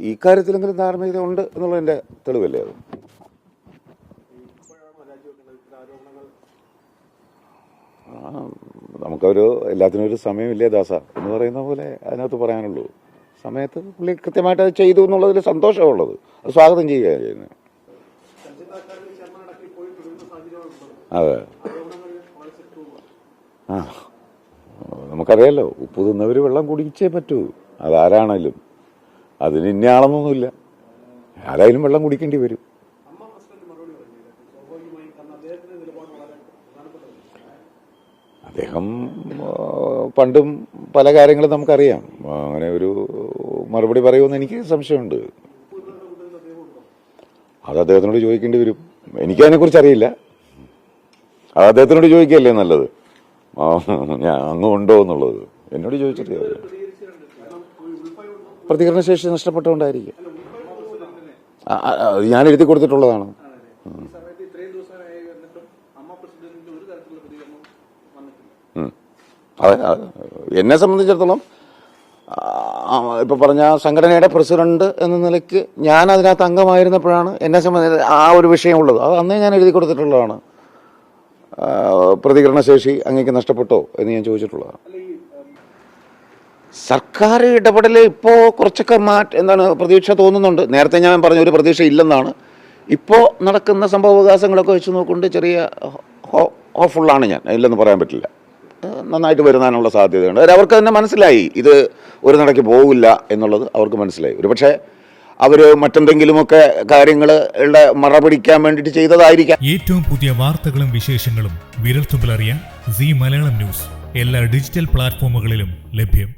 ഈ കാര്യത്തിലെങ്കിലും ധാർമ്മികത ഉണ്ട് എന്നുള്ളതിന്റെ തെളിവല്ലേ അത്? നമുക്കൊരു എല്ലാത്തിനും ഒരു സമയമില്ലേ ദാസ എന്ന് പറയുന്ന പോലെ അതിനകത്ത് പറയാനുള്ളൂ. സമയത്ത് പുള്ളി കൃത്യമായിട്ട് അത് ചെയ്തു എന്നുള്ളതിൽ സന്തോഷമുള്ളത്. അത് സ്വാഗതം ചെയ്യുകയാണ് ചെയ്യുന്നത്. അതെ. ആ. നമുക്കറിയാലോ ഉപ്പ് തിന്നവർ വെള്ളം കുടിച്ചേ പറ്റൂ. അതാരാണേലും. അതിന് ഇന്ന ആളൊന്നുമില്ല. ആരായാലും വെള്ളം കുടിക്കേണ്ടി വരും. അദ്ദേഹം പണ്ടും പല കാര്യങ്ങളും നമുക്കറിയാം. അങ്ങനെ ഒരു മറുപടി പറയുമെന്ന് എനിക്ക് സംശയമുണ്ട്. അത് അദ്ദേഹത്തിനോട് ചോദിക്കേണ്ടി വരും. എനിക്കതിനെക്കുറിച്ച് അറിയില്ല. അത് അദ്ദേഹത്തിനോട് ചോദിക്കുകയല്ലേ നല്ലത്? ഞാൻ അങ്ങ് ഉണ്ടോ എന്നുള്ളത്. എന്നോട് ചോദിച്ചിട്ട്. പ്രതികരണശേഷി നഷ്ടപ്പെട്ടുകൊണ്ടായിരിക്കും ഞാൻ എഴുതി കൊടുത്തിട്ടുള്ളതാണ്. അതെ എന്നെ സംബന്ധിച്ചിടത്തോളം ഇപ്പം പറഞ്ഞ സംഘടനയുടെ പ്രസിഡന്റ് എന്ന നിലയ്ക്ക് ഞാൻ അതിനകത്ത് അംഗമായിരുന്നപ്പോഴാണ് എന്നെ സംബന്ധിച്ച് ആ ഒരു വിഷയമുള്ളത് അത് അന്നേ ഞാൻ എഴുതി കൊടുത്തിട്ടുള്ളതാണ്. പ്രതികരണശേഷി അങ്ങേക്ക് നഷ്ടപ്പെട്ടോ എന്ന് ഞാൻ ചോദിച്ചിട്ടുള്ളതാണ്. സർക്കാർ ഇടപെടൽ ഇപ്പോൾ കുറച്ചൊക്കെ മാറ്റ എന്താണ് പ്രതീക്ഷ തോന്നുന്നുണ്ട്. നേരത്തെ ഞാൻ പറഞ്ഞ ഒരു പ്രതീക്ഷ ഇല്ലെന്നാണ്. ഇപ്പോൾ നടക്കുന്ന സംഭവവികാസങ്ങളൊക്കെ വെച്ച് നോക്കുന്നുണ്ട് ചെറിയ ഹോപ്പ്ഫുള്ളാണ് ഞാൻ. ഇല്ലെന്ന് പറയാൻ പറ്റില്ല. നന്നായിട്ട് വരുന്നതിനുള്ള സാധ്യതയുണ്ട്. അവർ അവർക്ക് തന്നെ മനസ്സിലായി. ഇത് ഒരു നടക്ക് പോകില്ല എന്നുള്ളത് അവർക്ക് മനസ്സിലായി. ഒരു പക്ഷേ അവർ മറ്റെന്തെങ്കിലുമൊക്കെ കാര്യങ്ങൾ മറ പിടിക്കാൻ വേണ്ടിയിട്ട് ചെയ്തതായിരിക്കാം. ഏറ്റവും പുതിയ വാർത്തകളും വിശേഷങ്ങളും വിരൽത്തുമ്പിലറിയാൻ സി മലയാളം ന്യൂസ്. എല്ലാ ഡിജിറ്റൽ പ്ലാറ്റ്ഫോമുകളിലും ലഭ്യം.